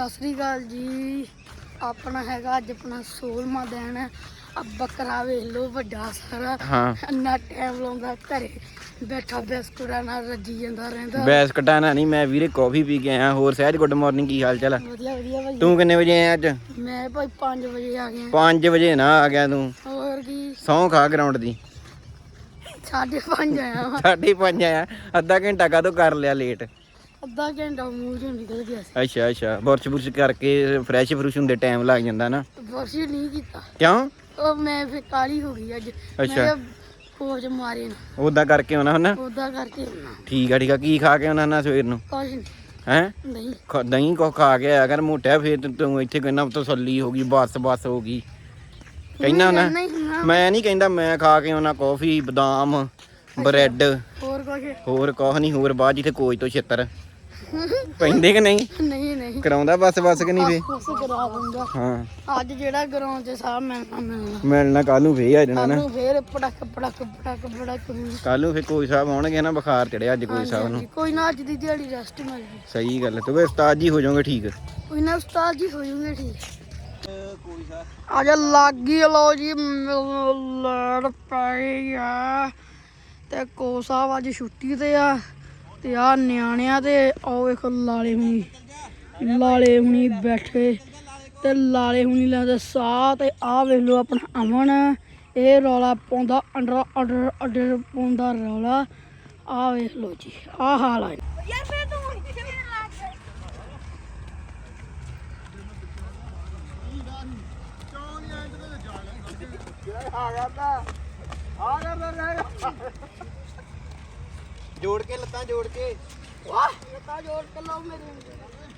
ਸਤਿ ਸ੍ਰੀ ਅਕਾਲ ਜੀ। ਆਪਣਾ ਹੈਗਾ ਅੱਜ ਆਪਣਾ 16ਵਾਂ ਦਿਨ ਆ ਬੱਕਰਾ ਵੇਖ ਲਓ ਵੱਡਾ ਸਾਰਾ। ਹਾਂ। ਇੰਨਾ ਟਾਈਮ ਲਾਉਂਦਾ ਘਰੇ ਬੈਠਾ ਬਿਸਕੁਟਾਂ ਨਾਲ ਰੱਜੀ ਜਾਂਦਾ ਰਹਿੰਦਾ। ਬੈਸ ਕਟਾਣਾ ਨਹੀਂ ਮੈਂ ਵੀਰੇ ਕਾਫੀ ਪੀ ਕੇ ਆਇਆ ਹੋਰ ਸਹਿਜ ਗੁੱਡ ਮਾਰਨਿੰਗ ਕੀ ਹਾਲ ਚਾਲ ਆ? ਵਧੀਆ ਵਧੀਆ ਭਾਈ। ਤੂੰ ਕਿੰਨੇ ਵਜੇ ਆਇਆ ਅੱਜ? ਮੈਂ ਭਾਈ 5 ਵਜੇ ਆ ਗਿਆ। 5 ਵਜੇ ਨਾ ਆ ਗਿਆ ਤੂੰ। ਹੋਰ ਕੀ? ਸੌਂ ਖਾ ਗਰਾਊਂਡ ਦੀ। 5:30 ਆਇਆ ਵਾਂ। ਸਾਢੇ ਪੰਜ ਆਇਆ ਅੱਧਾ ਘੰਟਾ ਕਾਹਤੋਂ ਕਰ ਲਿਆ ਲੇਟ ਅੱਧਾ ਘੰਟਾ ਮੂੰਹ ਚੋਂ ਨਿਕਲ ਗਿਆ ਸੀ। ਅੱਛਾ ਅੱਛਾ। ਬੁਰਸ਼ ਬੁਰਸ਼ ਕਰਕੇ ਫਰੈਸ਼ ਫਰੂਸ਼ ਹੁੰਦੇ ਟਾਈਮ ਲੱਗ ਜਾਂਦਾ ਨਾ। ਬਰਸ਼ ਨਹੀਂ ਕੀਤਾ। ਕਿਉਂ? ਉਹ ਮੈਂ ਫੇ ਕਾਲੀ ਹੋ ਗਈ ਅੱਜ। ਅੱਛਾ। ਫੋਜ ਮਾਰੇ ਨਾ। ਉਦਾਂ ਕਰਕੇ ਆਉਣਾ ਹੁੰਦਾ ਉਦਾਂ ਕਰਕੇ ਨਾ ਠੀਕ ਆ ਠੀਕ ਆ। ਕੀ ਖਾ ਕੇ ਆਉਣਾ ਨਾ ਸਵੇਰ ਨੂੰ? ਕੁਛ ਨਹੀਂ ਹੈ? ਨਹੀਂ ਦਹੀਂ ਕੋ ਖਾ ਕੇ ਆਇਆ ਕਰ ਮੋਟਿਆ ਫੇਰ ਤੂੰ- ਤੂੰ ਇੱਥੇ ਕਹਿੰਦਾ ਤਸੱਲੀ ਹੋ ਗਈ ਬਸ ਬਸ ਹੋ ਗਈ। ਕਹਿੰਦਾ ਨਾ ਨਹੀਂ ਨਾ ਮੈਂ ਨਹੀਂ ਕਹਿੰਦਾ ਮੈਂ ਖਾ ਕੇ ਆਉਣਾ ਕਾਫੀ ਬਦਾਮ ਬ੍ਰੈਡ। ਹੋਰ ਕੁਛ? ਹੋਰ ਕੁਛ ਨਹੀਂ ਹੋਰ ਬਾਅਦ ਜਿੱਥੇ ਕੋਚ ਤੋਂ ਛਿੱਤਰ। ਪੈਂਦੇ ਕਿ ਨਹੀਂ? ਨਹੀਂ ਨਹੀਂ। ਕਰਾਉਂਦਾ ਬਸ ਬਸ ਕਿ ਨਹੀਂ ਕਰਾ ਦੂੰਗਾ ਹਾਂ। ਅੱਜ ਜਿਹੜਾ ਗਰਾਊਂਡ 'ਚ ਸਾਹ ਮਿਲਣਾ ਮਿਲਣਾ। ਮਿਲਣਾ ਕੱਲ ਨੂੰ ਫੇ ਆ ਜਾਣਾ ਨਾ। ਸਾਨੂੰ ਫੇਰ ਪੜਕ ਪੜਕ ਪੜਕ ਪੜਕ। ਹੋਊ। ਕੱਲ ਨੂੰ ਫੇ ਕੋਈ ਸਾਹਿਬ ਆਉਣਗੇ ਨਾ ਬੁਖਾਰ ਚੜਿਆ ਅੱਜ ਕੋਈ ਸਾਹਿਬ ਨੂੰ। ਹਾਂਜੀ, ਕੋਈ ਨਾ ਅੱਜ ਦੀ ਦਿਹਾੜੀ ਰੈਸਟ ਮਿਲ ਜੀ। ਸਹੀ ਗੱਲ ਹੈ ਤੂੰ ਵੀ ਉਸਤਾਦ ਜੀ ਹੋ ਜਾਓਗੇ ਠੀਕ। ਕੋਈ ਨਾ ਉਸਤਾਦ ਜੀ ਹੋ ਜੂਗੇ ਠੀਕ। ਅੱਜ ਲੱਗੀ ਲੋ ਜੀ ਲੜ ਪਈ ਆ। ਤੇ ਕੋ ਸਾਹਿਬ ਅੱਜ ਛੁੱਟੀ ਤੇ ਆ। ਤੇ ਆ ਨਿਆਣਿਆਂ ਤੇ ਆਓ ਵੇਖੋ ਲਾਲੇ ਹੁਣੀ। ਲਾਲੇ ਹੁਣੀ ਬੈਠੇ ਤੇ ਲਾਲੇ ਹੁਣੀ ਲੈਂਦੇ ਸਾਹ ਤੇ ਆ ਵੇਖ ਲਓ ਆਪਣਾ ਅਮਨ। ਇਹ ਰੌਲਾ ਪਾਉਂਦਾ ਅੰਡਰ ਅੰਡਰ ਅੰਡਰ ਪਾਉਂਦਾ ਰੌਲਾ। ਆ ਵੇਖ ਲਓ ਜੀ ਆ ਹਾਲ ਆ ਯਾਰ ਫਿਰ ਤੂੰ ਕਿਵੇਂ ਲੱਗ। ਜੋੜ ਕੇ ਲੱਤਾਂ ਜੋੜ ਕੇ। ਵਾਹ ਲੱਤਾਂ ਜੋੜ ਕੇ ਲਾਓ ਮੇਰੇ।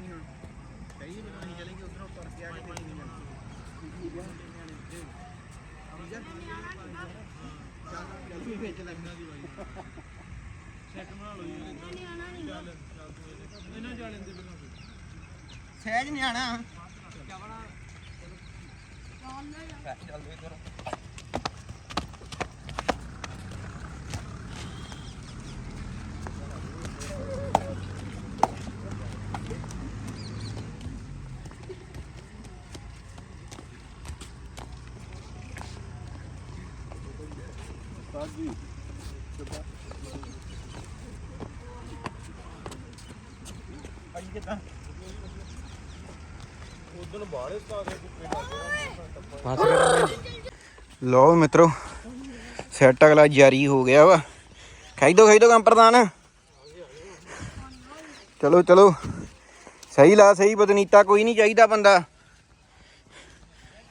ਮਗਰ ਹੋਣਾ ਕਈ ਬਣਾ ਨਹੀਂ ਚਲੇਗੀ ਉਧਰੋਂ ਪਰ ਕੇ ਆ ਕੇ ਨਹੀਂ ਜਾਣਾ ਚੱਲ ਵੀ ਵਿੱਚ ਲੱਗਣਾ ਦੀ ਬਾਈ ਸੈਟ ਬਣਾ ਲਓ ਜੀ ਚੱਲ ਇਹਨਾਂ ਦੇ ਸਹਿਜ ਨਹੀਂ ਆਣਾ ਚੱਲ ਵੇ ਕਰੋ ਭਾਈ ਕਿਦਾਂ ਲੋ ਮਿੱਤਰੋ ਸੈਟ ਅਗਲਾ ਜਾਰੀ ਹੋ ਗਿਆ ਵਾ। ਖਾਈ ਦੋ ਖਾਈ ਦੋ ਕੰਮ ਪ੍ਰਧਾਨ। ਚਲੋ ਚਲੋ। ਸਹੀ ਲਾ, ਸਹੀ ਬਦਨੀਤਾ, ਕੋਈ ਨਹੀਂ ਚਾਹੀਦਾ ਬੰਦਾ।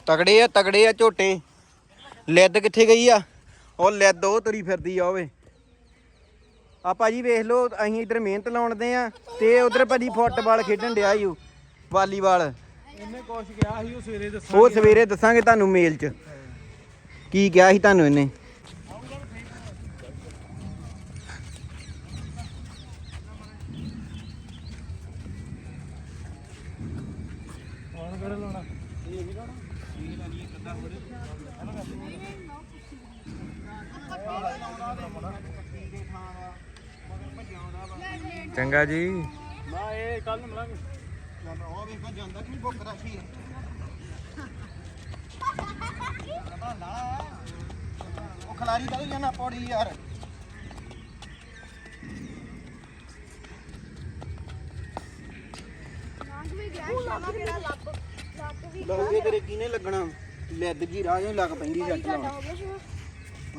ਤਗੜੇ ਆ ਤਗੜੇ ਆ ਝੋਟੇ। ਲਿੱਦ ਕਿੱਥੇ ਗਈ ਆ? ਉਹ ਲਿੱਦ ਉਹ ਤੁਰੀ ਫਿਰਦੀ ਆ ਓਵੇ ਆ ਭਾਜੀ ਵੇਖ ਲਓ ਅਸੀਂ ਇਧਰ ਮਿਹਨਤ ਲਾਉਣਦੇ ਆ ਤੇ ਉਧਰ ਭਾਜੀ ਫੁੱਟਬਾਲ ਖੇਡਣ ਡਿਆ ਈ ਓ ਵਾਲੀਬਾਲ। ਉਹਨੇ ਕੁਛ ਕਿਹਾ ਸੀ ਉਹ ਸਵੇਰੇ ਦੱਸਾਂ ਉਹ ਸਵੇਰੇ ਦੱਸਾਂਗੇ ਤੁਹਾਨੂੰ ਮੇਲ 'ਚ। ਕੀ ਕਿਹਾ ਸੀ ਤੁਹਾਨੂੰ ਇਹਨੇ ਕੌਣ ਕਿਹੜਾ ਲਾਉਣਾ ਇਹ ਵੀ ਲਾਉਣਾ ਇਹ ਲਾਣੀ ਇੱਕ ਅੱਧਾ ਹੋਰ ਚੰਗਾ ਜੀ। ਨਾ ਇਹ ਕੱਲ ਨੂੰ ਮਿਲਾਂਗੇ। ਚੱਲ ਉਹ ਵੇਖੋ ਜਾਂਦਾ ਕਿ ਬੁੱਕ ਰੱਖੀ ਉਹ ਖਲਾਰੀ ਕਦੋਂ ਜਾਣਾ ਪੌੜੀ ਯਾਰ। ਲੰਘ ਵੀ ਗਿਆ ਸ਼ਾਮਾ ਮੇਰਾ ਲੱਭ ਲੱਭ ਵੀ ਲੱਗੇ ਤੇਰੇ ਕਿਨੇ ਲੱਗਣਾ? ਲੈਦ ਜੀ ਰਾਹ ਨੂੰ ਲੱਗ ਪੈਂਦੀ ਗਿਆ ਸ਼ੁਰੂ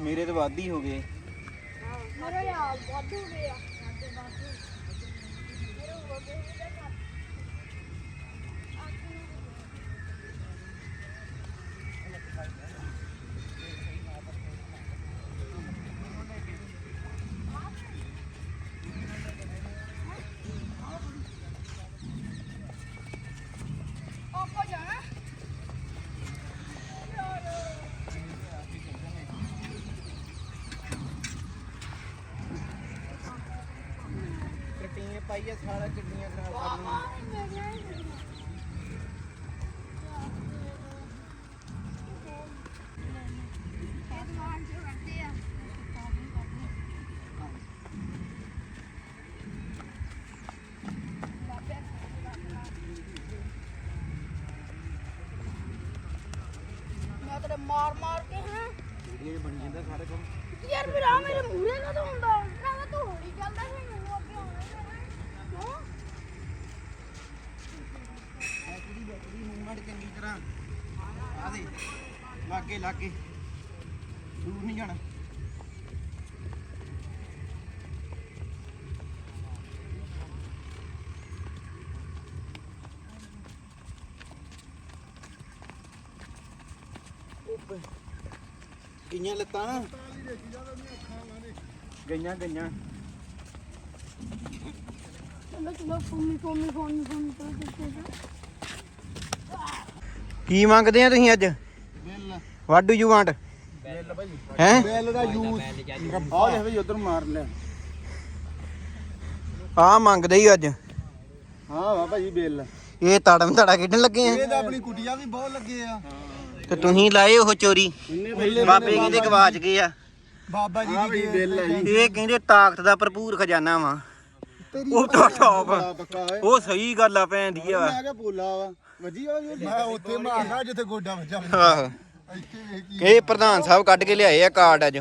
ਮੇਰੇ ਤੇ ਵੱਧ ਹੀ ਹੋ ਗਏ। ਮੇਰਾ ਯਾਰ ਵੱਧ ਹੋ ਗਿਆ। ਨੇ ਪਾਈ ਸਾਰਾ ਕਿੰਨੀਆਂ ਖਰਾਬ ਕਰ ਲਈਆਂ ਮੈਂ ਤੇਰੇ ਮਾਰ ਮਾਰ ਕੇ ਹਾਂ ਇਹ ਬਣੀ ਜਾਂਦਾ ਸਾਰੇ ਕੰਮ ਯਾਰ ਫਿਰ ਆ ਮੇਰੇ ਮੂਹਰੇ ਨਾ ਤਾਂ ਹੁੰਦਾ ਭਰਾਵਾ ਤੂੰ ਹੌਲੀ ਚੱਲਦਾ ਸੀ ਮੈਨੂੰ ਅੱਗੇ ਆਉਣਾ ਪੈਣਾ ਕਿਉਂ ਐਕਚੁਅਲੀ ਬੈਟਰੀ ਮੂਵਮੈਂਟ ਚੰਗੀ ਤਰ੍ਹਾਂ ਆ ਦੇ ਲਾਗੇ ਲਾਗੇ ਦੂਰ ਨਹੀਂ ਜਾਣਾ। ਗਈਆਂ ਲੱਤਾਂ ਗਈਆਂ ਗਈਆਂ। ਕੀ ਮੰਗਦੇ ਆ ਤੁਸੀਂ ਅੱਜ? What do you want bill ਭਾਈ। ਹੈ? ਬਿੱਲ ਦਾ ਯੂਜ਼ ਆਹ ਦੇਖ ਭਾਈ ਉਧਰ ਮਾਰ ਲੈ ਆ ਮੰਗਦੇ ਹੀ ਅੱਜ। ਹਾਂ ਵਾ ਭਾਈ ਬਿੱਲ ਇਹ ਤੜਮ ਤੜਾ ਖੇਡਣ ਲੱਗੇ ਆ। ਇਹ ਤਾਂ ਆਪਣੀ ਕੁਟੀਆਂ ਵੀ ਬਹੁਤ ਲੱਗੇ ਆ। ਤੇ ਤੁਸੀਂ ਲਾਏ ਉਹ ਚੋਰੀ। ਬਾਬੇ ਕਹਿੰਦੇ ਗਵਾਚ ਗਏ ਆ। ਬਾਬਾ ਜੀ ਦੀ ਬਿੱਲ ਹੈ ਜੀ ਇਹ ਕਹਿੰਦੇ ਤਾਕਤ ਦਾ ਭਰਪੂਰ ਖਜ਼ਾਨਾ ਵਾ। ਉਹ ਤਾਂ ਟੌਪ ਉਹ ਸਹੀ ਗੱਲ ਆ ਭੈਣ ਦੀ ਆ। ਮੈਂ ਕਿਹਾ ਬੋਲਾ ਵਾ। ਵਜੀ ਆ ਮੈਂ ਉੱਥੇ ਮਾਰਨਾ ਜਿੱਥੇ ਗੋਡਾ ਵੱਜਾ। ਆਹੋ। ਇਹ ਪ੍ਰਧਾਨ ਸਾਹਿਬ ਕੱਢ ਕੇ ਲਿਆਏ ਆ ਕਾਰਡ ਅੱਜ।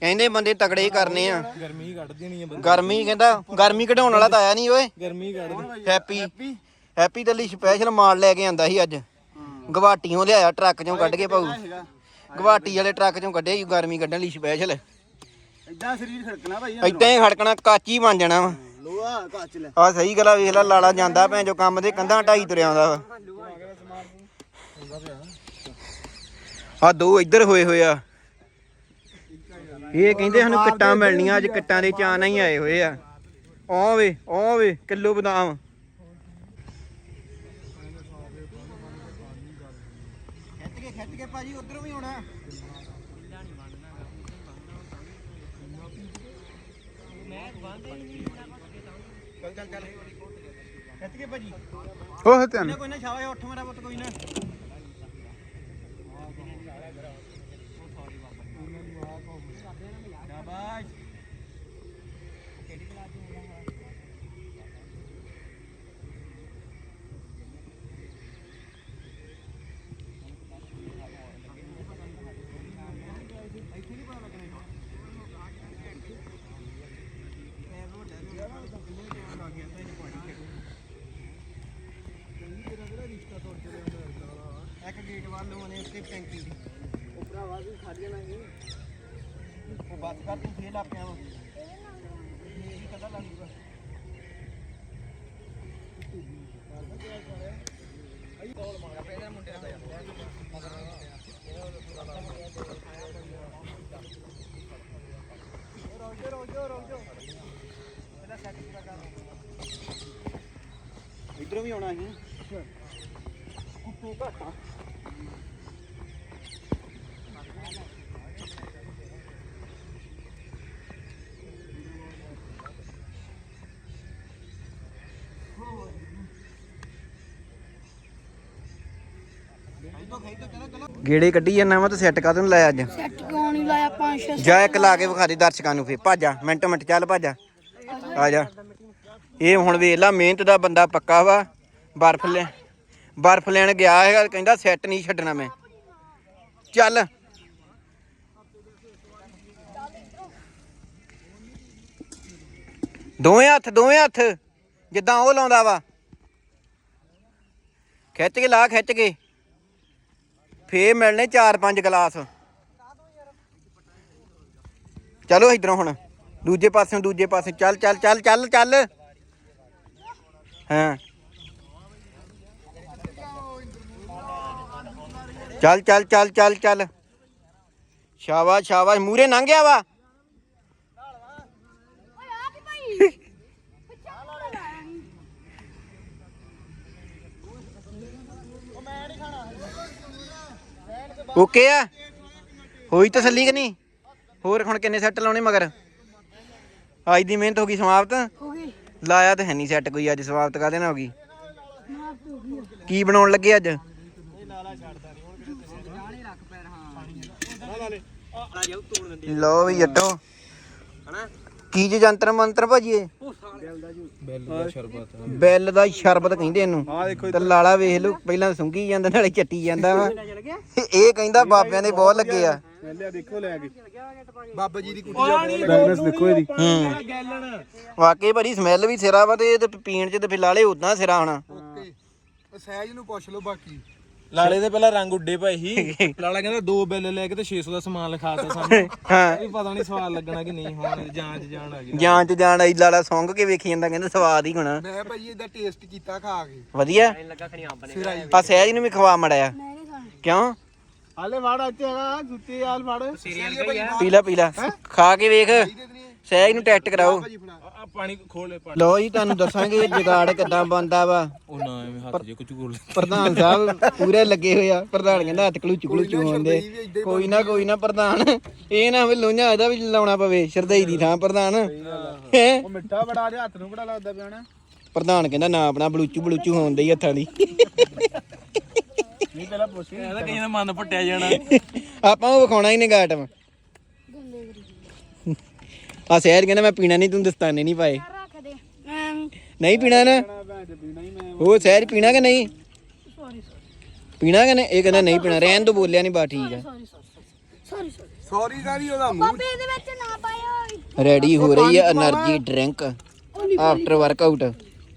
ਕਹਿੰਦੇ ਬੰਦੇ ਤਕੜੇ ਹੀ ਕਰਨੇ ਆ। ਗਰਮੀ ਕੱਢ ਦੇਣੀ ਆ ਗਰਮੀ ਕਹਿੰਦਾ ਗਰਮੀ ਕਢਾਉਣ ਵਾਲਾ ਤਾਂ ਆਇਆ ਨਹੀਂ ਓਏ। ਗਰਮੀ ਕੱਢ ਦੇ ਹੈਪੀ ਹੈਪੀ ਦੇ ਲਈ ਸਪੈਸ਼ਲ ਮਾਲ ਲੈ ਕੇ ਆਂਦਾ ਸੀ ਅੱਜ। ਗਵਾਟੀਓਂ ਲਿਆਇਆ ਟਰੱਕ ਚੋਂ ਕੱਢ ਕੇ ਪਾਉ ਗਵਾਟੀ ਵਾਲੇ ਟਰੱਕ ਚੋਂ ਕੱਢਿਆ ਗਰਮੀ ਕੱਢਣ ਲਈ ਸਪੈਸ਼ਲ ਇਦਾਂ ਸਰੀਰ ਖੜਕਣਾ ਭਾਈ ਏਦਾਂ ਹੀ ਖੜਕਣਾ ਕਾਚੀ ਬਣ ਜਾਣਾ ਵਾ। ਲੋਹਾ ਕੱਚ ਲੈ। ਆ ਸਹੀ ਗੱਲ ਆ ਵੇਖ ਲੈ ਲਾਲਾ ਜਾਂਦਾ ਭੈਣ ਜੋ ਕੰਮ ਦੇ ਕੰਧਾਂ ਢਾਈ ਤੁਰਿਆ ਆਉਂਦਾ ਵਾ। ਆ ਦੋ ਇੱਧਰ ਹੋਏ ਹੋਏ ਆ। ਇਹ ਕਹਿੰਦੇ ਸਾਨੂੰ ਕਿੱਟਾਂ ਮਿਲਣੀਆਂ ਅੱਜ ਕਿੱਟਾਂ ਦੇ ਚਾਅ ਨਾਲ ਹੀ ਆਏ ਹੋਏ ਆ। ਆ ਵੇ ਆ ਵੇ ਕਿਲੋ ਬਦਾਮ। ਖਿੱਚ ਕੇ ਖਿੱਚ ਕੇ ਭਾਜੀ ਉਧਰੋਂ ਵੀ ਆਉਣਾ ਚੱਲ ਚੱਲ ਚੱਲ। ਖਿੱਚ ਕੇ ਭਾਜੀ। ਉਹ ਤੈਨੂੰ ਕੋਈ ਨਾ ਸ਼ਾਬਾਸ਼ ਉੱਠ ਮੇਰਾ ਪੁੱਤ ਕੋਈ ਨਾ। ਸ਼ਾਬਾਸ਼ ਇੱਕ ਗੇਟ ਵੱਲ ਹੋਣੇ ਉੱਤੇ ਟੈਂਕੀ ਦੀ। ਉਹ ਭਰਾਵਾ ਵੀ ਖੜ ਜਾਣਾ ਬਸ ਕਰ ਤੂੰ ਫੇਲ ਆਪਿਆ ਇਹ ਕਦਾ ਇਧਰੋਂ ਵੀ ਆਉਣਾ ਸੀ ਕੁੱਪੂ ਘਾਟਾ ਗੇੜੇ ਕੱਢੀ ਜਾਂਦਾ ਵਾ ਤੇ ਸੈੱਟ ਕਾਹਦੋਂ ਨੀ ਲਾਇਆ ਅੱਜ? ਸੈੱਟ ਕਿਉਂ ਨਹੀਂ ਲਾਇਆ? ਪੰਜ ਛੇ ਜਾ ਇੱਕ ਲਾ ਕੇ ਵਿਖਾ ਦੇ ਦਰਸ਼ਕਾਂ ਨੂੰ ਫੇ ਭਾਜਾ ਮਿੰਟ ਮਿੰਟ ਚੱਲ ਭਾਜਾ। ਆ ਜਾ ਇਹ ਹੁਣ ਵੇਖ ਲਾ ਮਿਹਨਤ ਦਾ ਬੰਦਾ ਪੱਕਾ ਵਾ। ਬਰਫ਼ ਲੈ ਬਰਫ਼ ਲੈਣ ਗਿਆ ਹੈਗਾ ਕਹਿੰਦਾ ਸੈੱਟ ਨਹੀਂ ਛੱਡਣਾ ਮੈਂ। ਚੱਲ। ਦੋਵੇਂ ਹੱਥ ਦੋਵੇਂ ਹੱਥ। ਜਿੱਦਾਂ ਉਹ ਲਾਉਂਦਾ ਵਾ। ਖਿੱਚ ਕੇ ਲਾ ਖਿੱਚ ਕੇ। ਫੇਰ ਮਿਲਣੇ 4-5 ਗਲਾਸ। ਚਲੋ ਇਧਰੋਂ ਹੁਣ, ਦੂਜੇ ਪਾਸਿਓਂ, ਦੂਜੇ ਪਾਸੇ ਚੱਲ ਚੱਲ ਚੱਲ ਚੱਲ ਚੱਲ। ਹਾਂ। ਚੱਲ ਚੱਲ ਚੱਲ ਚੱਲ ਚੱਲ। ਸ਼ਾਬਾਸ਼ ਸ਼ਾਬਾਸ਼ ਮੂਰੇ ਲੰਘਿਆ ਵਾ ਓਏ ਆ ਕੀ ਭਾਈ ਪਿੱਛੇ ਕੋਲ ਲਾਇਆ ਨੀ। ਓਕੇ ਆ? ਹੋਈ ਤਸੱਲੀ ਕਿ ਨਹੀਂ? ਹੋਰ ਹੁਣ ਕਿੰਨੇ ਸੈੱਟ ਲਾਉਣੇ ਮਗਰ? ਅੱਜ ਦੀ ਮਿਹਨਤ ਹੋ ਗਈ ਸਮਾਪਤ? ਹੋ ਗਈ। ਲਾਇਆ ਤੇ ਹੈ ਨਹੀਂ ਸੈੱਟ ਕੋਈ ਅੱਜ ਸਵਾਗਤ ਕਾਹਦੇ ਨਾਲ ਹੋ ਗਈ? ਕੀ ਬਣਾਉਣ ਲੱਗੇ ਅੱਜ? ਲੋ ਵੀ ਜੱਟੋ ਕੀ ਜੀ ਜੰਤਰ ਮੰਤਰ ਭਾਜੀ ਇਹ? ਬੈਲ ਦਾ ਸ਼ਰਬਤ ਬੈਲ ਦਾ ਸ਼ਰਬਤ ਕਹਿੰਦੇ ਇਹਨੂੰ। ਤੇ ਲਾਲਾ ਵੇਖ ਲਓ ਪਹਿਲਾਂ ਸੁੰਗੀ ਜਾਂਦਾ ਨਾਲੇ ਚੱਟੀ ਜਾਂਦਾ ਵਾ। ਇਹ ਕਹਿੰਦਾ ਬਾਬਿਆਂ ਦੇ ਬਹੁਤ ਲੱਗੇ ਆ। ਲਿਆ ਦੇਖੋ ਲੈ ਕੇ। ਬਾਬਾ ਜੀ ਦੀ ਕੁੱਟੀ ਬੈਲੈਂਸ ਦੇਖੋ ਇਹਦੀ। ਹੂੰ। ਗੈਲਣ। ਵਾਕਈ ਭਾਜੀ ਸਮੈਲ ਵੀ ਸਿਰਾ ਵਾ ਤੇ ਇਹ ਤੇ ਪੀਣ ਚ ਤੇ ਫਿਰ ਲਾਲੇ ਉਦਾਂ ਸਿਰਾ ਹੋਣਾ। ਓਕੇ। ਸਹਿਜ ਨੂੰ ਪੁੱਛ ਲਓ ਬਾਕੀ। ਲਾਲੇ ਦੇ ਪਹਿਲਾਂ ਰੰਗ ਉੱਡੇ ਪਏ ਸੀ। ਲਾਲਾ ਕਹਿੰਦਾ ਦੋ ਬਿੱਲ ਲੈ ਕੇ ਤੇ 600 ਦਾ ਸਮਾਨ ਲਿਖਾਤਾ ਸਾਨੂੰ। ਹਾਂ। ਇਹ ਪਤਾ ਨਹੀਂ ਸਵਾਲ ਲੱਗਣਾ ਕਿ ਨਹੀਂ ਹੁਣ ਜਾਂਚ ਜਾਣ ਆ ਗਈ। ਜਾਂਚ ਜਾਣ ਆਈ ਲਾਲਾ ਸੌਂਗ ਕੇ ਵੇਖੀ ਜਾਂਦਾ ਕਹਿੰਦਾ ਸਵਾਦ ਹੀ ਹੋਣਾ। ਮੈਂ ਭਾਈ ਇਹਦਾ ਟੇਸਟ ਕੀਤਾ ਖਾ ਕੇ। ਵਧੀਆ। ਆ ਸਹਿਜ ਨੂੰ ਵੀ ਖਵਾ ਮੜਿਆ। ਮੈਂ ਨਹੀਂ ਖਾਣਾ। ਕਿਉਂ? ਹਾਲੇ ਵਾੜ ਇੱਥੇ ਹੈਗਾ ਜੁੱਤੀ ਆਲ ਸੀਰੀਅਲ ਪੀਲਾ ਪੀਲਾ ਖਾ ਕੇ ਵੇਖ। ਸਹਿਜ ਨੂੰ ਟੈਸਟ ਕਰਾਓ। ਪਾਣੀ ਖੋਲ ਲੈ ਪਾਣੀ। ਲੋ ਜੀ ਤੁਹਾਨੂੰ ਦੱਸਾਂਗੇ ਜਗਾੜ ਕਿੱਦਾਂ ਬੰਦਾ ਵਾ। ਉਹ ਨਾ ਐਵੇਂ ਹੱਥ ਜੇ ਕੁਝ ਕੋਲ ਪ੍ਰਧਾਨ ਸਾਹਿਬ ਪੂਰੇ ਲੱਗੇ ਹੋਏ ਆ। ਪ੍ਰਧਾਨ ਕਹਿੰਦਾ ਹੱਥ ਕਲੂਚੂ ਕਲੂਚੂ ਹੁੰਦੇ ਕੋਈ ਨਾ ਕੋਈ ਨਾ ਪ੍ਰਧਾਨ। ਇਹ ਨਾ ਵੀ ਲੋഞ്ഞਾ ਇਹਦਾ ਵੀ ਲਾਉਣਾ ਪਵੇ ਸ਼ਰਦਈ ਦੀ ਥਾਂ ਪ੍ਰਧਾਨ। ਹੈਂ? ਉਹ ਮਿੱਠਾ ਬੜਾ ਜਿਹਾ ਹੱਥ ਨੂੰ ਬੜਾ ਲੱਗਦਾ ਪਿਆ ਨਾ। ਪ੍ਰਧਾਨ ਕਹਿੰਦਾ ਨਾ ਆਪਣਾ ਬਲੂਚੂ ਬਲੂਚੂ ਹੋਣ ਹੀ ਹੱਥਾਂ ਦੀ। ਨਹੀਂ ਪਹਿਲਾਂ ਪੁੱਛ। ਇਹਦਾ ਕਈ ਦਾ ਮਨ ਫਟਿਆ ਜਾਣਾ। ਆਪਾਂ ਉਹ ਵਿਖਾਉਣਾ ਹੀ ਨਹੀਂ ਗਾਟਮ। ਆ ਸਹਿਰ ਕਹਿੰਦਾ ਮੈਂ ਪੀਣਾ ਨਹੀਂ ਤੂੰ ਦਸਤਾਨੇ ਨਹੀਂ ਪਾਏ। ਨਹੀਂ ਪੀਣਾ ਨਾ। ਉਹ ਸਹਿਰ ਪੀਣਾ ਕਿ ਨਹੀਂ? ਪੀਣਾ ਕਿ ਨਹੀਂ? ਇਹ ਕਹਿੰਦਾ ਨਹੀਂ ਪੀਣਾ ਰਹਿਣ ਤੋਂ ਬੋਲਿਆ ਨਹੀਂ ਬਾ ਠੀਕ ਆ। ਰੈਡੀ ਹੋ ਰਹੀ ਹੈ એનર્ਜੀ ਡਰਿੰਕ ਆਫਟਰ ਵਰਕਆਊਟ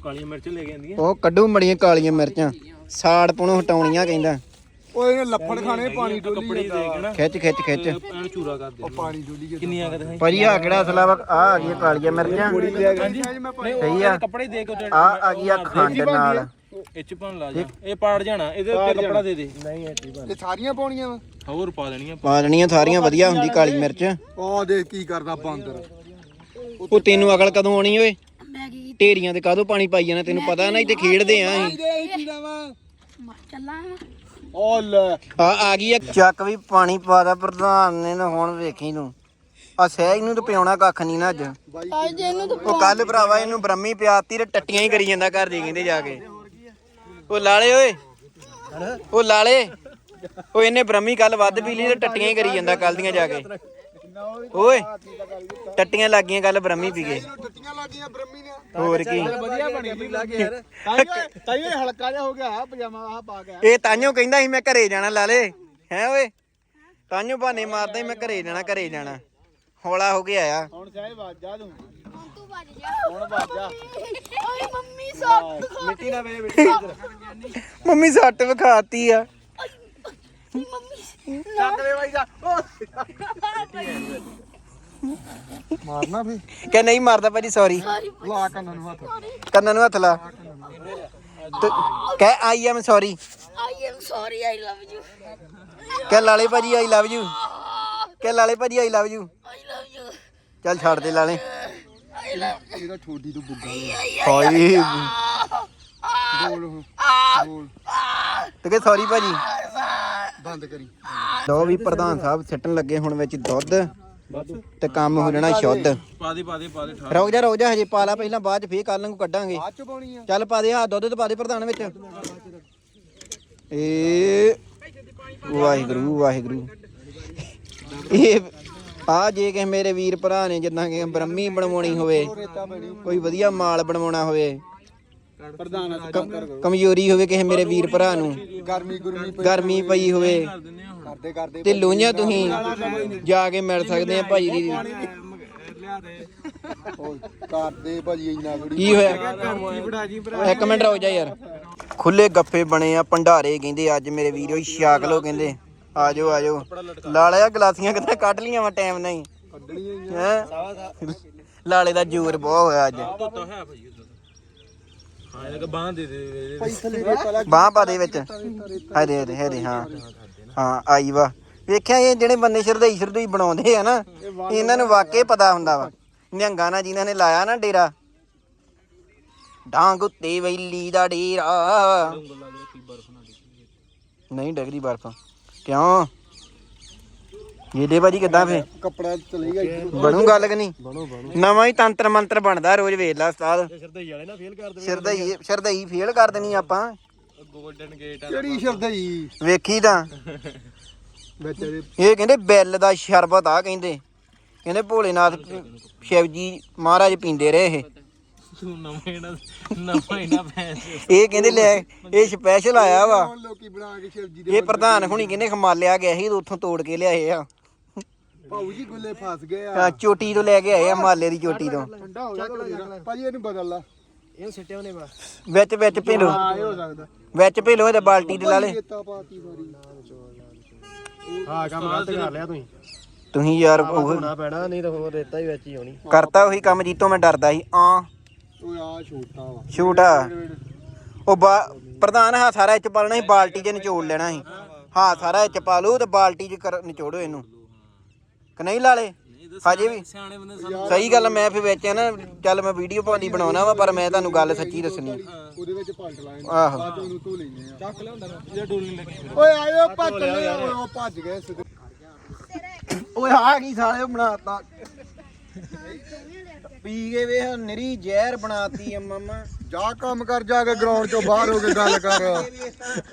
ਕਾਲੀਆਂ ਮਿਰਚਾਂ ਲੈ ਕੇ ਆਂਦੀਆਂ ਉਹ ਕੱਢੋ ਮੜੀਆਂ ਕਾਲੀਆਂ ਮਿਰਚਾਂ। ਸਾੜ ਪੁਣੋਂ ਹਟਾਉਣੀਆਂ ਕਹਿੰਦਾ। ਉਹ ਇਹਨੇ ਲੱਫੜ ਖਾਣੇ ਪਾਣੀ ਡੋਲੀ ਕੱਪੜੇ ਦੇ ਕੇ ਨਾ। ਖਿੱਚ ਖਿੱਚ ਖਿੱਚ। ਐਨ ਚੂਰਾ ਕਰ ਦੇ ਉਹ ਪਾਣੀ ਡੋਲੀ ਕੇ ਕਿੰਨੀਆਂ ਕਦੇ ਭਾਜੀ ਆ ਕਿਹੜਾ ਅਸਲਾ ਵਾ? ਆ ਆ ਗਈਆਂ ਕਾਲੀਆਂ ਮਿਰਚਾਂ ਸਹੀ ਆ। ਕੱਪੜੇ ਦੇ ਕੇ ਆ ਆ ਗਈ ਆ ਖੰਡ ਨਾਲ। ਇਹ ਚ ਭੰਨ ਲਾ ਜਾ। ਇਹ ਪਾੜ ਜਾਣਾ ਇਹਦੇ ਉੱਤੇ ਕੱਪੜਾ ਦੇ ਦੇ। ਨਹੀਂ ਇਹ ਸਾਰੀਆਂ ਪਾਉਣੀਆਂ ਵਾ? ਹੋਰ ਪਾ ਦੇਣੀਆਂ ਪਾ ਦੇਣੀਆਂ ਸਾਰੀਆਂ ਵਧੀਆ ਹੁੰਦੀ ਕਾਲੀ ਮਿਰਚ। ਉਹ ਦੇਖ ਕੀ ਕਰਦਾ ਬਾਂਦਰ ਉਹ ਤੈਨੂੰ ਅਕਲ ਕਦੋਂ ਆਉਣੀ ਓਏ? ਮੈਂ ਕੀ ਕੀਤਾ ਢੇਰੀਆਂ ਤੇ ਕਾਦੋਂ ਪਾਣੀ ਪਾਈ ਜਾਣਾ ਤੈਨੂੰ ਪਤਾ ਨਾ ਇੱਥੇ ਖੇਡਦੇ ਆ। ਅਸੀਂ ਵਾ? ਮਰ ਚੱਲਾਂ। ਮੈਂ ਉਹ ਲੈ ਆ ਆ ਗਈ ਆ ਚੱਕ ਵੀ ਪਾਣੀ ਪਾਦਾ ਪ੍ਰਧਾਨ ਨੇ ਨਾ ਹੁਣ ਵੇਖੀ ਨੂੰ। ਆ ਸਹਿਜ ਨੂੰ ਤੇ ਪਿਆਉਣਾ ਕੱਖ ਨਹੀਂ ਨਾ ਅੱਜ। ਅੱਜ ਇਹਨੂੰ ਤਾਂ ਉਹ ਕੱਲ ਭਰਾਵਾ ਇਹਨੂੰ ਬ੍ਰਹਮੀ ਪਿਆਤੀ ਤੇ ਟੱਟੀਆਂ ਹੀ ਕਰੀ ਜਾਂਦਾ ਘਰ ਦੇ ਕਹਿੰਦੇ ਜਾ ਕੇ। ਉਹ ਲਾਲੇ ਓਏ। ਉਹ ਲਾਲੇ। ਉਹ ਇਹਨੇ ਬ੍ਰਹਮੀ ਕੱਲ ਵੱਧ ਪੀ ਲਈ ਤੇ ਟੱਟੀਆਂ ਹੀ ਕਰੀ ਜਾਂਦਾ ਕੱਲ ਦੀਆਂ ਜਾ ਕੇ। ਓਏ ਟੱਟੀਆਂ ਲੱਗੀਆਂ ਕੱਲ ਬ੍ਰਹਮੀ ਪੀ ਗਏ। ਟੱਟੀਆਂ ਲੱਗੀਆਂ ਬ੍ਰਹਮੀ ਨੇ ਹੋਰ ਕੀ। ਵਧੀਆ ਬਣੀ ਸੀ ਲੱਗੇ ਯਾਰ। ਤਾਈਓ ਹਲਕਾ ਜਿਹਾ ਹੋ ਗਿਆ ਆ ਪਜਾਮਾ ਆ ਪਾ ਕੇ ਇਹ ਤਾਂਿਓ ਕਹਿੰਦਾ ਸੀ ਮੈਂ ਘਰੇ ਜਾਣਾ ਲਾਲੇ ਹੈ ਓਏ? ਤਾਂਿਓ ਬਹਾਨੇ ਮਾਰਦਾ ਸੀ ਮੈਂ ਘਰੇ ਜਾਣਾ ਘਰੇ ਜਾਣਾ। ਹੌਲਾ ਹੋ ਕੇ ਆਇਆ। ਹੁਣ ਚਾਹੇ ਵੱਜ ਜਾ ਤੂੰ। ਹੁਣ ਤੂੰ ਭੱਜ ਜਾ। ਹੁਣ ਵੱਜ ਜਾ। ਓਏ ਮੰਮੀ ਸੱਤ ਮਿੱਟੀ ਨਾ ਵੇ ਮਿੱਟੀ ਇੱਧਰ ਮੰਮੀ ਸੱਟ ਵਿਖਾਤੀ ਆ। ਮੰਮੀ ਚੱਕ ਦੇ। ਬਾਈ ਜਾ ਮਾਰਨਾ ਫੇ ਕਿ ਨਹੀਂ ਮਾਰਦਾ ਭਾਜੀ ਸੌਰੀ ਲਾ ਕੰਨਾਂ ਨੂੰ ਹੱਥ। ਕੰਨਾਂ ਨੂੰ ਹੱਥ ਲਾ। ਤੇ ਕਹਿ I am sorry I am sorry I love you ਕਹਿ ਲਾਲੇ ਭਾਜੀ ਆਈ ਲਵ ਯੂ ਕਹਿ ਲਾਲੇ ਭਾਜੀ I love you I love you ਚੱਲ ਛੱਡ ਦੇ ਲਾਲੇ। ਇਹਦਾ ਠੋਡੀ ਤੋਂ ਬੁੱਗਾ ਹਾਏ। ਬੋਲ ਹੁਣ ਬੋਲ। ਤੇ ਕਹਿ ਸੌਰੀ ਭਾਜੀ। ਬੰਦ ਕਰੀ। ਲੋ ਵੀ ਪ੍ਰਧਾਨ ਸਾਹਿਬ ਸਿੱਟਣ ਲੱਗੇ ਹੁਣ ਵਿੱਚ ਦੁੱਧ। ਤੇ ਕੰਮ ਹੋ ਜਾਣਾ ਸ਼ੁੱਧ। ਪਾ ਦੇ ਪਾ ਦੇ ਪਾ ਦੇ ਠਾ ਰੁਕ ਜਾ ਰੁਕ ਜਾ ਹਜੇ ਪਾ ਲਾ ਪਹਿਲਾਂ ਬਾਅਦ ਚ ਫੇਰ ਕੱਲ ਨੂੰ ਕੱਢਾਂਗੇ। ਬਾਅਦ ਚ ਪਾਉਣੀ ਆ। ਚੱਲ ਪਾ ਦੇ ਆ ਦੁੱਧ ਤੇ ਪਾ ਦੇ ਪ੍ਰਧਾਨ ਵਿੱਚ। ਏ ਵਾਹਿਗੁਰੂ ਵਾਹਿਗੁਰੂ। ਇਹ ਆ ਜੇ ਕਿ ਮੇਰੇ ਵੀਰ ਭਰਾ ਨੇ ਜਿੱਦਾਂ ਕਿ ਬ੍ਰਹਮੀ ਬਣਵਾਉਣੀ ਹੋਵੇ ਕੋਈ ਵਧੀਆ ਮਾਲ ਬਣਵਾਉਣਾ ਹੋਵੇ ਪ੍ਰਧਾਨ ਕਮ- ਕਮਜ਼ੋਰੀ ਹੋਵੇ ਕਿਸੇ ਮੇਰੇ ਵੀਰ ਭਰਾ ਨੂੰ। ਗਰਮੀ ਗੁਰਮੀ ਪਈ ਗਰਮੀ ਪਈ ਹੋਵੇ। ਕਰਦੇ ਕਰਦੇ। ਤੇ ਲੋਹੀਆਂ ਤੁਸੀਂ ਜਾ ਕੇ ਮਿਲ ਸਕਦੇ ਆ ਭਾਈ ਦੀ। ਉਹ ਕਰਦੇ ਭਾਜੀ ਇੰਨਾ ਥੋੜੀ ਕੀ ਹੋਇਆ? ਇੱਕ ਮਿੰਟ ਰੁਕ ਜਾ ਯਾਰ। ਖੁੱਲੇ ਗੱਫੇ ਬਣੇ ਆ ਭੰਡਾਰੇ ਕਹਿੰਦੇ ਅੱਜ ਮੇਰੇ ਵੀਰੋ ਛਾਕ ਲੋ ਕਹਿੰਦੇ। ਆਜੋ ਆਜੋ। ਲਾਲਿਆ ਗਲਾਸੀਆਂ ਕਿੱਥੇ ਕੱਢ ਲੀਆਂ ਵਾ ਟਾਈਮ ਨਹੀਂ। ਹੈ ਲਾਲੇ ਦਾ ਜ਼ੋਰ ਬਹੁਤ ਹੋਇਆ ਅੱਜ। ਹੈ ਭਾਈ ਬਾਂਹ ਦੇ ਦੇ ਦੇ ਥੱਲੇ ਰੇਤਾ ਲੱਗ ਬਾਹ ਪਾ ਦੇ ਵਿੱਚ। ਹਰੇ ਹਰੇ ਹਰੇ ਹਾਂ। ਹਾਂ ਆਈ ਵਾ। ਵੇਖਿਆ ਇਹ ਜਿਹੜੇ ਬੰਦੇ ਸ਼ਰਦਈ ਸ਼ਰਦਈ ਬਣਾਉਂਦੇ ਆ ਨਾ ਇਹਨਾਂ ਨੂੰ ਵਾਕਈ ਪਤਾ ਹੁੰਦਾ ਵਾ। ਨਿਹੰਗਾਂ ਨਾਲ ਜਿਨ੍ਹਾਂ ਨੇ ਲਾਇਆ ਨਾ ਡੇਰਾ। ਡਾਂਗ ਉੱਤੇ ਵੈਲੀ ਦਾ ਡੇਰਾ। ਨਹੀਂ ਡਗਰੀ ਬਰਫ। ਕਿਉਂ? ਜੀਦੇ ਭਾਜੀ ਕਿੱਦਾਂ ਫੇ ਕੱਪੜਾ ਚਲੇਗਾ ਬਣੂ ਗੱਲ ਕਿ ਨਹੀਂ? ਨਵਾਂ ਹੀ ਤੰਤਰ ਮੰਤਰ ਬਣਦਾ ਰੋਜ਼ ਵੇਖ ਲਾ ਉਸਤਾਦ। ਸ਼ਰਦਈ ਵਾਲੇ ਨਾ ਫੇਲ ਕਰ ਸ਼ਰਦਈ ਸ਼ਰਦਈ ਫੇਲ ਕਰ ਦੇਣੀ ਆਪਾਂ। ਗੋਲਡਨ ਗੇਟ ਕਿਹੜੀ ਸ਼ਰਦਈ ਵੇਖੀ ਤਾਂ। ਇਹ ਕਹਿੰਦੇ ਬੈਲ ਦਾ ਸ਼ਰਬਤ ਆ ਕਹਿੰਦੇ। ਕਹਿੰਦੇ ਭੋਲੇਨਾਥ ਸ਼ਿਵ ਜੀ ਮਹਾਰਾਜ ਪੀਂਦੇ ਰਹੇ ਇਹ। ਇਹ ਕਹਿੰਦੇ ਲੈ ਇਹ ਸਪੈਸ਼ਲ ਆਇਆ ਵਾ। ਹੁਣ ਲੋਕੀ ਬਣਾ ਕੇ ਸ਼ਿਵਜੀ ਦੇ ਇਹ ਪ੍ਰਧਾਨ ਹੁਣੀ ਕਹਿੰਦੇ ਖਮਾਲਿਆ ਗਿਆ ਸੀ ਉੱਥੋਂ ਤੋੜ ਕੇ ਲਿਆਏ ਆ। ਭਾਊ ਜੀ ਗੁੱਲੇ ਫਸ ਗਏ ਆ। ਆ ਚੋਟੀ ਤੋਂ ਲੈ ਕੇ ਆਏ ਆ ਮਾਲੇ ਦੀ ਚੋਟੀ ਤੋਂ। ਠੰਡਾ ਹੋ ਗਿਆ ਭਾਜੀ ਇਹਨੂੰ ਬਦਲ ਲਾ। ਇਹ ਸਿੱਟੇ ਉਹਨੇ ਬਾ ਵਿੱਚ ਵਿੱਚ ਭੇਲੋ ਹਾਂ ਇਹ ਹੋ ਸਕਦਾ। ਵਿੱਚ ਭੇਲੋ ਇਹਦੇ ਬਾਲਟੀ ਦੇ ਲਾਲੇ ਕੀਤਾ ਪਾਤੀ ਮਾਰੀ ਹਾਂ ਕੰਮ ਗਲਤ ਕਰ ਲਿਆ ਤੁਸੀਂ। ਤੁਸੀਂ ਯਾਰ ਉਹ ਹੋਣਾ ਪੈਣਾ ਨਹੀਂ ਤਾਂ ਹੋਰ ਰੇਤਾ ਹੀ ਵਿੱਚ ਹੀ ਹੋਣੀ। ਕਰਤਾ ਉਹੀ ਕੰਮ ਜੀਤੋਂ ਮੈਂ ਡਰਦਾ ਸੀ। ਆ ਓਏ ਆ ਛੋਟਾ ਵਾ। ਛੋਟਾ। ਉਹ ਬਾ ਪ੍ਰਧਾਨ ਹਾਂ ਸਾਰਾ ਇੱਚ ਪਾਲਣਾ ਸੀ ਬਾਲਟੀ 'ਚ ਨਿਚੋੜ ਲੈਣਾ ਸੀ। ਹਾਂ ਸਾਰਾ ਇੱਚ ਪਾ ਤੇ ਬਾਲਟੀ 'ਚ ਕਰ ਨਿਚੋੜੋ ਇਹਨੂੰ। ਕਿ ਨਹੀਂ ਲਾਲੇ ਹਜੇ ਵੀ? ਸਿਆਣੇ ਬੰਦੇ ਸਹੀ ਗੱਲ ਮੈਂ ਫਿਰ ਵਿੱਚ ਨਾ ਚੱਲ ਮੈਂ ਵੀਡੀਓ ਪਾਉਂਦੀ ਬਣਾਉਣਾ ਵਾ ਪਰ ਮੈਂ ਤੁਹਾਨੂੰ ਗੱਲ ਸੱਚੀ ਦੱਸਣੀ ਉਹਦੇ ਵਿੱਚ ਪਲਟ ਲਾਏ ਆਹੋ। ਬਾਅਦ ਉਹਨੂੰ ਧੋ ਲੈਨੇ ਆ। ਚੱਕ ਲਿਆਉਂਦਾ ਜੇ ਡੋਲੀ ਲੱਗੀ ਓਏ ਆਇਓ ਭੱਜ ਲੈ ਓਏ ਉਹ ਭੱਜ ਗਏ ਸਿੱਧੇ ਓਏ ਆ ਕੀ ਸਾਲੇ ਬਣਾਤਾ। ਪੀ ਕੇ ਵੇਖ ਨਰੀ ਜ਼ਹਿਰ ਬਣਾਤੀ ਆ ਮਾਮਾ ਜਾ ਕੰਮ ਕਰ ਜਾ ਕੇ ਗਰਾਊਂਡ ਚੋਂ ਬਾਹਰ ਹੋ ਕੇ ਗੱਲ ਕਰ।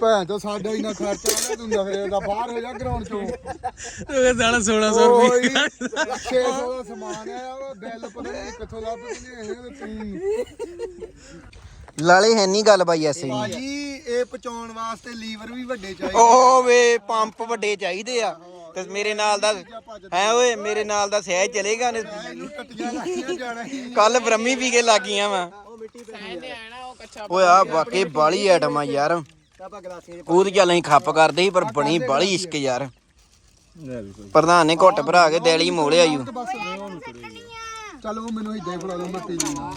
ਭੈਣ ਤੋਂ ਸਾਡਾ ਇੰਨਾ ਖਰਚਾ ਆਉਂਦਾ ਤੁੰਦਾ ਫਿਰ ਇਹਦਾ ਬਾਹਰ ਹੋ ਜਾ ਗਰਾਊਂਡ ਚੋਂ। ਉਹ ਸਾਲਾ 1600 ਓਏ 600 ਦਾ ਸਮਾਨ ਆਇਆ ਵਾ ਬਿੱਲ ਪਤਾ ਨਹੀਂ ਕਿੱਥੋਂ ਲੱਭ ਕੇ ਤੂੰ ਲਾਲੇ ਹੈ ਨਹੀਂ ਗੱਲ ਬਾਈ ਐਸੇ। ਨਹੀਂ ਭਾਜੀ ਇਹ ਪਚਾਉਣ ਵਾਸਤੇ ਲੀਵਰ ਵੀ ਵੱਡੇ ਚਾਹੀਦੇ। ਓ ਵੇ ਪੰਪ ਵੱਡੇ ਚਾਹੀਦੇ ਆ। ਤੇ ਮੇਰੇ ਨਾਲ ਦਾ ਹੈ ਓਏ ਮੇਰੇ ਨਾਲ ਦਾ ਸਹਿਜ ਚਲੇਗਾ ਨੇ। ਕੱਲ ਬ੍ਰਹਮੀ ਪੀ ਕੇ ਲੱਗੀਆਂ ਵਾ। ਓਏ ਆ ਵਾਕਈ ਬਾਲੀ ਆਈਟਮ ਆ ਯਾਰ। ਉਹ ਤੇ ਚੱਲ ਅਸੀਂ ਖੱਪ ਕਰਦੇ ਸੀ ਪਰ ਬਣੀ ਬਾਲੀ ਇਸ਼ਕ ਯਾਰ। ਪ੍ਰਧਾਨ ਨੇ ਘੁੱਟ ਭਰਾ ਕੇ ਦੈਲੀ ਮੋੜਿਆ ਯੂ ਚੱਲ ਉਹ ਮੈਨੂੰ ਏਦਾਂ ਹੀ ਫੜਾ ਦੋ ਮੈਂ ਪੀ ਲੈਣਾ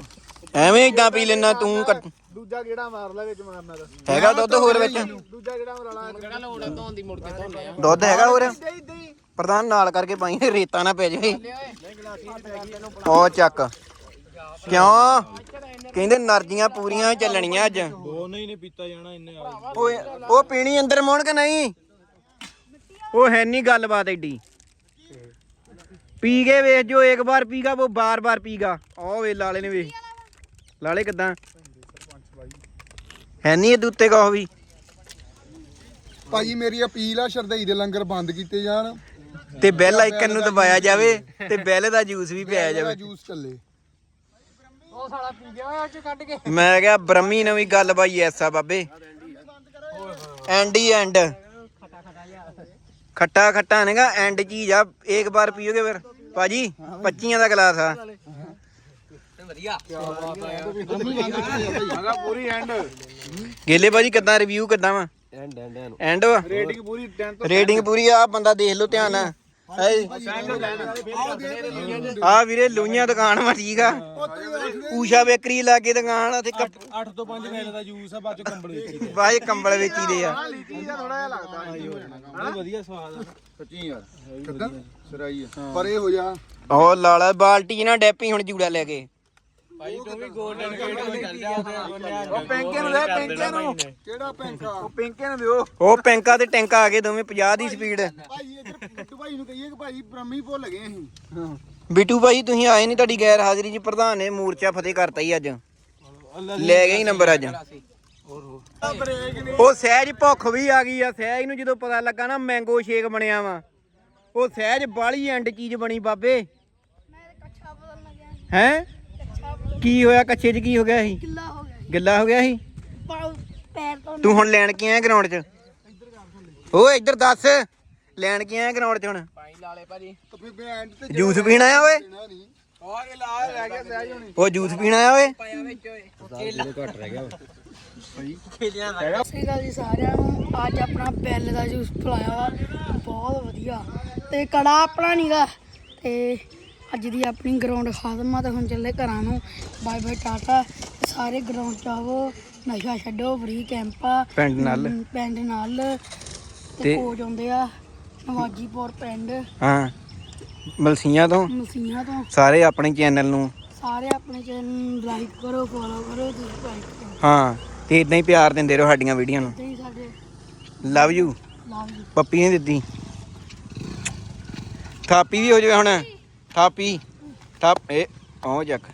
ਐਵੇਂ ਇਦਾਂ ਪੀ ਲੈਣਾ ਤੂੰ ਕੱਟ- ਦੂਜਾ ਕਿਹੜਾ ਮਾਰ ਲੈ ਵਿੱਚ ਮਾਰਨਾ ਦਾ ਹੈਗਾ ਦੁੱਧ ਹੋਰ ਵਿੱਚ? ਦੂਜਾ ਕਿਹੜਾ ਮਰਾਲਾ ਕਿਹੜਾ ਲੋੜ ਧੋਣ ਦੀ ਮੁੜ ਕੇ ਧੋਣੇ ਆ ਦੁੱਧ ਹੈਗਾ ਹੋਰ? ਪ੍ਰਧਾਨ ਨਾਲ ਕਰਕੇ ਪਾਈ ਰੇਤਾ ਨਾ ਪੈ ਜਾਵੇ। ਉਹ ਚੱਕ। ਕਿਉਂ? ਕਹਿੰਦੇ ਨਰਜੀਆਂ ਪੂਰੀਆਂ ਚੱਲਣੀਆਂ ਅੱਜ। ਉਹ ਨਹੀਂ ਨੇ ਪੀਤਾ ਜਾਣਾ ਇੰਨੇ ਉਹ ਪੀਣੀ ਅੰਦਰ ਮੋਣ ਕਿ ਨਹੀਂ? ਉਹ ਹੈ ਨਹੀਂ ਗੱਲਬਾਤ ਐਡੀ ਪੀ ਕੇ ਵੇਖ ਜੋ ਇੱਕ ਵਾਰ ਪੀਗਾ ਉਹ ਬਾਰ ਬਾਰ ਪੀਗਾ ਉਹ ਵੇ ਲਾਲੇ ਨੇ ਵੇਖ। ਲਾਲੇ ਕਿਦਾਂ? ਹੈ ਨਹੀਂ ਇਹਦੇ ਉੱਤੇ ਕਹੋ ਵੀ। ਭਾਜੀ ਮੇਰੀ ਅਪੀਲ ਆ ਸ਼ਰਦਈ ਦੇ ਲੰਗਰ ਬੰਦ ਕੀਤੇ ਜਾਣ। ਤੇ ਬੈਲ ਆਈਕਨ ਨੂੰ ਦਬਾਇਆ ਜਾਵੇ ਤੇ ਬੈਲ ਦਾ ਜੂਸ ਵੀ ਪਿਆਇਆ ਜਾਵੇ। ਜੂਸ ਚੱਲੇ। ਮੈਂ ਕਿਹਾ ਬ੍ਰਹਮੀ ਨਵੀਂ ਗੱਲ ਬਾਈ ਐਸਾ ਬਾਬੇ। ਐਂਡ ਹੀ ਐਂਡ। ਖੱਟਾ ਖੱਟਾ ਨੇਗਾ ਐਂਡ ਚੀਜ਼ ਆ। ਇੱਕ ਵਾਰ ਪੀਓਗੇ ਫਿਰ। ਭਾਜੀ 25 ਦਾ ਗਲਾਸ ਆ। ਹੈਗਾ ਪੂਰੀ ਐਂਡ ਗੇਲੇ ਭਾਜੀ ਕਿੱਦਾਂ ਰਿਵਿਊ ਕਿੱਦਾਂ ਵਾ? ਐਂਡ ਐਂਡ ਐਂਡ ਐਂਡ ਵਾ? ਰੇਟਿੰਗ ਪੂਰੀ 10 ਰੇਟਿੰਗ ਪੂਰੀ ਆ ਬੰਦਾ ਦੇਖ ਲਓ ਧਿਆਨ ਨਾਲ। ਹਾਏ ਆ ਵੀਰੇ ਲੂਈਆਂ ਦੁਕਾਨ ਵਾ ਠੀਕ ਆ। ਊਸ਼ਾ ਬੇਕਰੀ ਲਾਗੇ ਦੁਕਾਨ ਆ ਤੇ 8 ਤੋਂ 5 ਵੇਲੇ ਦਾ ਜੂਸ ਆ ਬਾਅਦ ਚ ਕੰਬਲ ਵਿੱਚ ਬਾਈ ਕੰਬਲ ਵੇਚੀਦੇ ਆ। ਥੋੜਾ ਜਿਹਾ ਲੱਗਦਾ। ਵਧੀਆ ਸਵਾਦ ਆ। ਸੱਚੀ ਯਾਰ। ਕਿੱਦਾਂ ਸਰਾਈ ਆ। ਪਰ ਇਹ ਹੋ ਜਾ ਉਹ ਲਾਲਾ ਬਾਲਟੀ ਨਾ ਡੈਪੀ ਹੁਣ ਜੂੜਾ ਲੈ ਕੇ। ਭਾਈ ਤੂੰ ਵੀ ਗੋਲਡਨ ਗੇਟ ਤੋਂ ਚੱਲ ਜਾ ਉਹ ਪੈਂਕੇ ਨੂੰ ਦੇ ਪੈਂਕੇ ਨੂੰ। ਕਿਹੜਾ ਪੈਂਕਾ? ਉਹ ਪੈਂਕੇ ਨੂੰ ਦਿਓ। ਉਹ ਪੈਂਕਾ ਤੇ ਟੈਂਕਾ ਆ ਗਏ ਦੋਵੇਂ 50 ਦੀ ਸਪੀਡ। ਭਾਈ ਇੱਧਰ ਬਿੱਟੂ ਭਾਈ ਨੂੰ ਕਹੀਏ ਕਿ ਭਾਈ ਬ੍ਰਹਮੀ ਭੁੱਲ ਗਏ ਅਸੀਂ ਬਿੱਟੂ ਭਾਈ ਤੁਸੀਂ ਆਏ ਨਹੀਂ ਤੁਹਾਡੀ ਗੈਰ ਹਾਜ਼ਰੀ 'ਚ ਪ੍ਰਧਾਨ ਨੇ ਮੂਰਚਾ ਫਤਿਹ ਕਰਤਾ ਹੀ ਅੱਜ। ਲੈ ਗਏ ਹੀ ਨੰਬਰ ਅੱਜ। ਉਹ ਸਹਿਜ ਭੁੱਖ ਵੀ ਆ ਗਈ ਆ ਸਹਿਜ ਨੂੰ ਜਦੋਂ ਪਤਾ ਲੱਗਾ ਨਾ ਮੈਂਗੋ ਸ਼ੇਕ ਬਣਿਆ ਵਾ ਉਹ ਸਹਿਜ ਬਾਲੀ ਐਂਡ ਚੀਜ਼ ਬਣੀ ਬਾਬੇ। ਮੈਂ ਕੱਛਾ ਬਦਲਣ ਲੱਗਿਆ ਹੈ? ਕੀ ਹੋਇਆ? ਕੱਚੇ 'ਚ ਕੀ ਹੋ ਗਿਆ ਸੀ? ਕਿੱਲਾ ਹੋ ਗਿਆ ਗਿੱਲਾ ਹੋ ਗਿਆ ਸੀ? ਪਾਉ ਪੈਰ ਤੋਂ ਤੂੰ ਹੁਣ ਲੈਣ ਕੀ ਆਇਆ ਗਰਾਊਂਡ 'ਚ? ਓਏ ਇੱਧਰ ਦੱਸ। ਲੈਣ ਕੀ ਆਇਆ ਗਰਾਊਂਡ 'ਚ ਹੁਣ? ਜੂਸ ਪੀਣ ਆਇਆ ਓਏ? ਉਹ ਜੂਸ ਪੀਣ ਆਇਆ ਓਏ? ਸਤਿ ਸ਼੍ਰੀ ਅਕਾਲ ਜੀ ਸਾਰਿਆਂ ਨੂੰ। ਅੱਜ ਆਪਣਾ ਬੈਲ ਦਾ ਜੂਸ ਪਿਲਾਇਆ ਵਾ। ਬਹੁਤ ਵਧੀਆ। ਤੇ ਕੜਾ ਆਪਣਾ ਨੀਗਾ। ਤੇ ਅੱਜ ਦੀ ਆਪਣੀ ਗਰਾਊਂਡ ਖਾਤਮ ਆ ਤੇ ਹੁਣ ਚੱਲੇ ਘਰਾਂ ਨੂੰ। ਬਾਏ ਬਾਏ ਟਾਟਾ। ਸਾਰੇ ਗਰਾਊਂਡ ਚ ਆਵੋ। ਨਸ਼ਾ ਛੱਡੋ ਫ੍ਰੀ ਕੈਂਪ ਆ। ਪਿੰਡ ਨਾਲ। ਪਿੰਡ ਨਾਲ। ਤੇ- ਕੋਚ ਆਉਂਦੇ ਆ। ਨਵਾਜੀਪੁਰ ਪਿੰਡ। ਹਾਂ। ਮਲਸੀਆਂ ਤੋਂ। ਮਸੀਹਾਂ ਤੋਂ। ਸਾਰੇ ਆਪਣੇ ਚੈਨਲ ਨੂੰ। ਸਾਰੇ ਆਪਣੇ ਚੈਨਲ ਲਾਈਕ ਕਰੋ ਫੋਲੋ ਕਰੋ ਸਬਸਕ੍ਰਾਈਬ ਕਰੋ। ਹਾਂ। ਤੇ ਇਦਾਂ ਹੀ ਪਿਆਰ ਦਿੰਦੇ ਰਹੋ ਸਾਡੀਆਂ ਵੀਡੀਓ ਨੂੰ। ਤੇ ਸਾਡੇ ਲਵ ਯੂ ਲਵ ਯੂ ਪੱਪੀ ਨੇ ਦਿੱਤੀ। ਥਾਪੀ ਵੀ ਹੋ ਜਾਵੇ ਹੁਣ। ਥਾਪੀ ਥਾਪ ਇਹ ਆਉ ਚੱਕ